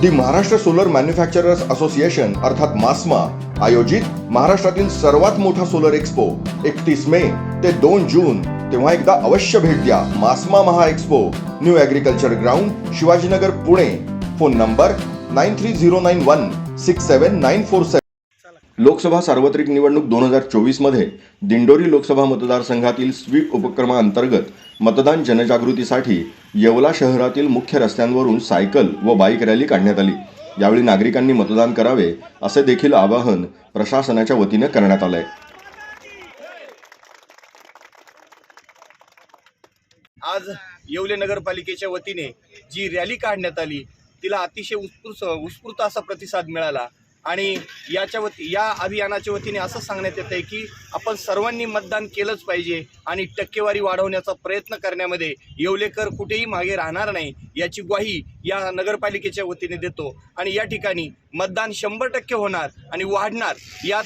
The Maharashtra solar manufacturers association अर्थात मास्मा आयोजित महाराष्ट्रातील सर्वात मोठा सोलर एक्स्पो एकतीस मे ते दोन जून. तेव्हा एकदा अवश्य भेट द्या. MASMA Maha expo new agriculture ground Shivajinagar Pune. Phone number nine three zero nine one six seven nine four seven Lok Sabha सार्वत्रिक निवडणूक दोन हजार चोवीसमध्ये दिंडोरी लोकसभा मतदारसंघातील स्वीप उपक्रमाअंतर्गत मतदान जनजागृतीसाठी येवला शहरातील मुख्य रस्त्यांवरून सायकल व बाईक रॅली काढण्यात आली. यावेळी नागरिकांनी मतदान करावे असे देखील आवाहन प्रशासनाच्या वतीने करण्यात आलंय. आज येवले नगरपालिकेच्या वतीने जी रॅली काढण्यात आली तिला अतिशय उत्स्फूर्त उत्स्फूर्त असा प्रतिसाद मिळाला. आणि याच्या वती या अभियानाच्या वतीने असं सांगण्यात येत आहे की आपण सर्वांनी मतदान केलंच पाहिजे आणि टक्केवारी वाढवण्याचा प्रयत्न करण्यामध्ये येवलेकर कुठेही मागे राहणार नाही याची ग्वाही या नगरपालिकेच्या वतीने देतो. आणि या ठिकाणी मतदान शंभर टक्के होणार आणि वाढणार यात